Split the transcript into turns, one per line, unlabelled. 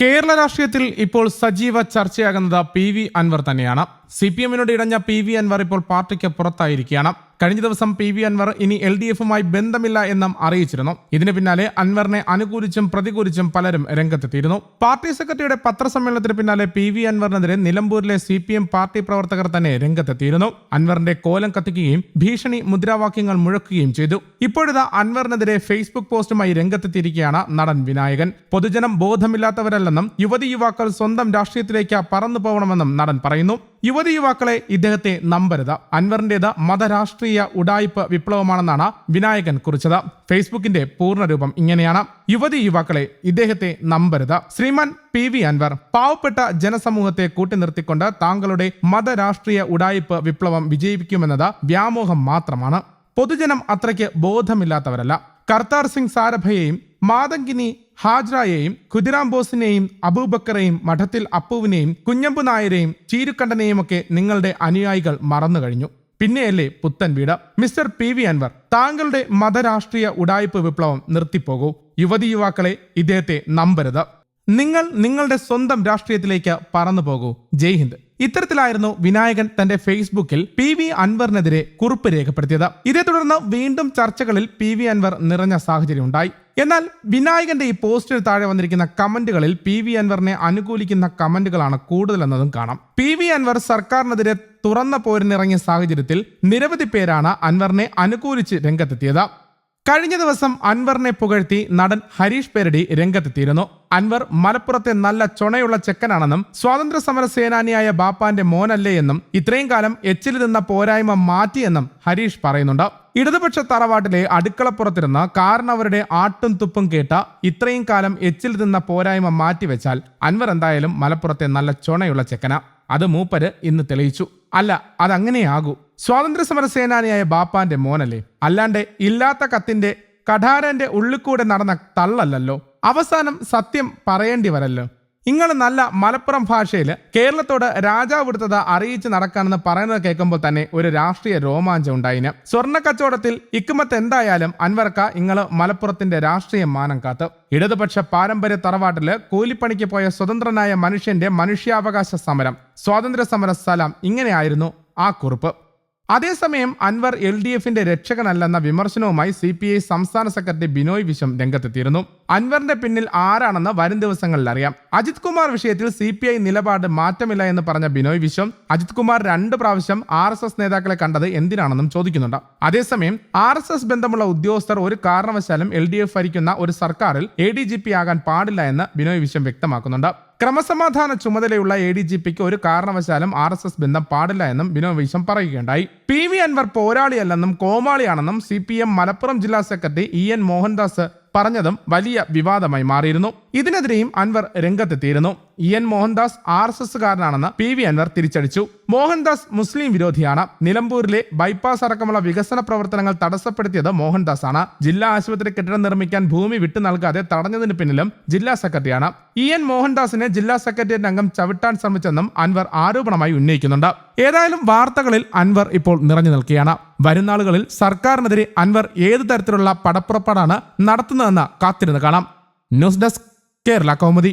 കേരള രാഷ്ട്രീയത്തിൽ ഇപ്പോൾ സജീവ ചർച്ചയാകുന്നത് പി വി അൻവർ തന്നെയാണ്. സി പി എമ്മിനോട് ഇടഞ്ഞ പി വി അൻവർ ഇപ്പോൾ പാർട്ടിക്ക് പുറത്തായിരിക്കുകയാണ്. കഴിഞ്ഞ ദിവസം പി വി അൻവർ ഇനി എൽ ഡി എഫുമായി ബന്ധമില്ല എന്നും അറിയിച്ചിരുന്നു. ഇതിന് പിന്നാലെ അൻവറിനെ അനുകൂലിച്ചും പ്രതികൂലിച്ചും പലരും രംഗത്തെത്തിയിരുന്നു. പാർട്ടി സെക്രട്ടറിയുടെ പത്രസമ്മേളനത്തിന് പിന്നാലെ പി വി അൻവറിനെതിരെ നിലമ്പൂരിലെ സി പി എം പാർട്ടി പ്രവർത്തകർ തന്നെ രംഗത്തെത്തിയിരുന്നു. അൻവറിന്റെ കോലം കത്തിക്കുകയും ഭീഷണി മുദ്രാവാക്യങ്ങൾ മുഴക്കുകയും ചെയ്തു. ഇപ്പോഴിതാ അൻവറിനെതിരെ ഫേസ്ബുക്ക് പോസ്റ്റുമായി രംഗത്തെത്തിയിരിക്കുകയാണ് നടൻ വിനായകൻ. പൊതുജനം ബോധമില്ലാത്തവരല്ലെന്നും യുവതി യുവാക്കൾ സ്വന്തം രാഷ്ട്രീയത്തിലേക്ക് പറന്നു പോകണമെന്നും നടൻ പറയുന്നു. യുവതി യുവാക്കളെ ഇദ്ദേഹത്തെ നമ്പരുത്. അൻവറിന്റേത് മതരാഷ്ട്രീയ ഉടായ്പ വിപ്ലവമാണെന്നാണ് വിനായകൻ കുറിച്ചത്. ഫേസ്ബുക്കിന്റെ പൂർണരൂപം ഇങ്ങനെയാണ്. യുവതി യുവാക്കളെ ഇദ്ദേഹത്തെ നമ്പരുത്. ശ്രീമാൻ പി വി അൻവർ പാവപ്പെട്ട ജനസമൂഹത്തെ കൂട്ടിനിർത്തിക്കൊണ്ട് താങ്കളുടെ മതരാഷ്ട്രീയ ഉടായ്പ വിപ്ലവം വിജയിപ്പിക്കുമെന്നത് വ്യാമോഹം മാത്രമാണ്. പൊതുജനം അത്രയ്ക്ക് ബോധമില്ലാത്തവരല്ല. കർത്താർ സിംഗ് സാരഭയെയും മാതങ്കിനി ഹാജ്രയെയും ഖുദിറാം ബോസിനെയും അബൂബക്കറെയും മഠത്തിൽ അപ്പുവിനെയും കുഞ്ഞമ്പു നായരെയും ചീരുക്കണ്ടനെയും ഒക്കെ നിങ്ങളുടെ അനുയായികൾ മറന്നു കഴിഞ്ഞു പിന്നെയല്ലേ പുത്തൻ വീട്. മിസ്റ്റർ പി വി അൻവർ താങ്കളുടെ മതരാഷ്ട്രീയ ഉടായ്പ വിപ്ലവം നിർത്തിപ്പോകൂ. യുവതി യുവാക്കളെ ഇദ്ദേഹത്തെ നമ്പരുത്. നിങ്ങൾ നിങ്ങളുടെ സ്വന്തം രാഷ്ട്രീയത്തിലേക്ക് പറന്നു പോകൂ ജയ് ഹിന്ദ്. ഇത്തരത്തിലായിരുന്നു വിനായകൻ തന്റെ ഫേസ്ബുക്കിൽ പി വി അൻവറിനെതിരെ കുറിപ്പ് രേഖപ്പെടുത്തിയത്. ഇതേ തുടർന്ന് വീണ്ടും ചർച്ചകളിൽ പി വി അൻവർ നിറഞ്ഞ സാഹചര്യം ഉണ്ടായി. എന്നാൽ വിനായകന്റെ ഈ പോസ്റ്റിന് താഴെ വന്നിരിക്കുന്ന കമന്റുകളിൽ പി വി അൻവറിനെ അനുകൂലിക്കുന്ന കമന്റുകളാണ് കൂടുതലെന്നതും കാണാം. പി വി അൻവർ സർക്കാരിനെതിരെ തുറന്ന പോരിനിറങ്ങിയ സാഹചര്യത്തിൽ നിരവധി പേരാണ് അൻവറിനെ അനുകൂലിച്ച് രംഗത്തെത്തിയത്. കഴിഞ്ഞ ദിവസം അൻവറിനെ പുകഴ്ത്തി നടൻ ഹരീഷ് പേരടി രംഗത്തെത്തിയിരുന്നു. അൻവർ മലപ്പുറത്തെ നല്ല ചൊണയുള്ള ചെക്കനാണെന്നും സ്വാതന്ത്ര്യ സമര സേനാനിയായ ബാപ്പാന്റെ മോനല്ലേ എന്നും ഇത്രയും കാലം എച്ചിൽ നിന്ന പോരായ്മ മാറ്റിയെന്നും ഹരീഷ് പറയുന്നുണ്ട്. ഇടതുപക്ഷ തറവാട്ടിലെ അടുക്കളപ്പുറത്തിരുന്ന് കാരണവരുടെ ആട്ടും തുപ്പും കേട്ട ഇത്രയും കാലം എച്ചിൽ നിന്ന പോരായ്മ മാറ്റിവെച്ചാൽ അൻവർ എന്തായാലും മലപ്പുറത്തെ നല്ല ചൊണയുള്ള ചെക്കന. അത് മൂപ്പര് ഇന്ന് തെളിയിച്ചു. അല്ല അതങ്ങനെയാകൂ. സ്വാതന്ത്ര്യ സമര സേനാനിയായ ബാപ്പാന്റെ മോനല്ലേ? അല്ലാണ്ട് ഇല്ലാത്ത കത്തിന്റെ കഠാരന്റെ ഉള്ളിക്കൂടെ നടന്ന തള്ളല്ലല്ലോ? അവസാനം സത്യം പറയേണ്ടി വരല്ലോ? നിങ്ങൾ നല്ല മലപ്പുറം ഭാഷയിൽ കേരളത്തോട് രാജാവ് എടുത്തത് അറിയിച്ച് നടക്കാനെന്ന് പറയുന്നത് കേൾക്കുമ്പോൾ തന്നെ ഒരു രാഷ്ട്രീയ രോമാഞ്ചം ഉണ്ടായിന്. സ്വർണ കച്ചവടത്തിൽ ഇക്കുമത്ത് എന്തായാലും അൻവർക്ക നിങ്ങൾ മലപ്പുറത്തിന്റെ രാഷ്ട്രീയ മാനം കാത്തു. ഇടതുപക്ഷ പാരമ്പര്യ തറവാട്ടിൽ കൂലിപ്പണിക്ക് പോയ സ്വതന്ത്രനായ മനുഷ്യന്റെ മനുഷ്യാവകാശ സമരം സ്വാതന്ത്ര്യ സമര സ്ഥലം ഇങ്ങനെയായിരുന്നു ആ കുറിപ്പ്. അതേസമയം അൻവർ എൽ ഡി എഫിന്റെ രക്ഷകനല്ലെന്ന വിമർശനവുമായി സി പി ഐ സംസ്ഥാന സെക്രട്ടറി ബിനോയ് വിശ്വം രംഗത്തെത്തിയിരുന്നു. അൻവറിന്റെ പിന്നിൽ ആരാണെന്ന് വരും ദിവസങ്ങളിൽ അറിയാം. അജിത് കുമാർ വിഷയത്തിൽ സി പി ഐ നിലപാട് മാറ്റമില്ല എന്ന് പറഞ്ഞ ബിനോയ് വിശ്വം അജിത് കുമാർ രണ്ട് പ്രാവശ്യം ആർ എസ് എസ് നേതാക്കളെ കണ്ടത് എന്തിനാണെന്നും ചോദിക്കുന്നുണ്ട്. അതേസമയം ആർ എസ് എസ് ബന്ധമുള്ള ഉദ്യോഗസ്ഥർ ഒരു കാരണവശാലും എൽ ഡി എഫ് ഭരിക്കുന്ന ഒരു സർക്കാരിൽ എ ഡി ജി പി ആകാൻ പാടില്ല എന്ന് ബിനോയ് വിശ്വം വ്യക്തമാക്കുന്നുണ്ട്. ക്രമസമാധാന ചുമതലയുള്ള എ ഡി ജി പിക്ക് ഒരു കാരണവശാലും ആർ എസ് എസ് ബന്ധം പാടില്ല എന്നും ബിനോയ് വിശ്വം പറയുകയുണ്ടായി. പി വി അൻവർ പോരാളിയല്ലെന്നും കോമാളിയാണെന്നും സി പി എം മലപ്പുറം ജില്ലാ സെക്രട്ടറി ഇ എൻ മോഹൻദാസ് പറഞ്ഞതും വലിയ വിവാദമായി മാറിയിരുന്നു. ഇതിനെതിരെയും അൻവർ രംഗത്തെത്തിയിരുന്നു. E N Mohandas R S S കാരനാണെന്ന് P V Anvar തിരിച്ചടിച്ചു. മോഹൻദാസ് മുസ്ലിം വിരോധിയാണ്. നിലമ്പൂരിലെ ബൈപ്പാസ് അടക്കമുള്ള വികസന പ്രവർത്തനങ്ങൾ തടസ്സപ്പെടുത്തിയത് മോഹൻദാസ് ആണ് ജില്ലാ ആശുപത്രി കെട്ടിടം നിർമ്മിക്കാൻ ഭൂമി വിട്ടു നൽകാതെ തടഞ്ഞതിന് പിന്നിലും ജില്ലാ സെക്രട്ടറിയാണ്. ഇ എൻ മോഹൻദാസിനെ ജില്ലാ സെക്രട്ടേറിയറ്റ് അംഗം ചവിട്ടാൻ ശ്രമിച്ചെന്നും അൻവർ ആരോപണമായി ഉന്നയിക്കുന്നുണ്ട്. ഏതായാലും വാർത്തകളിൽ അൻവർ ഇപ്പോൾ നിറഞ്ഞു നിൽക്കുകയാണ്. വരുന്നാളുകളിൽ സർക്കാരിനെതിരെ അൻവർ ഏത് തരത്തിലുള്ള പടപ്പുറപ്പാടാണ് നടത്തുന്നതെന്ന് കാത്തിരുന്ന് കാണാം. News desk Kerala Kaumudi.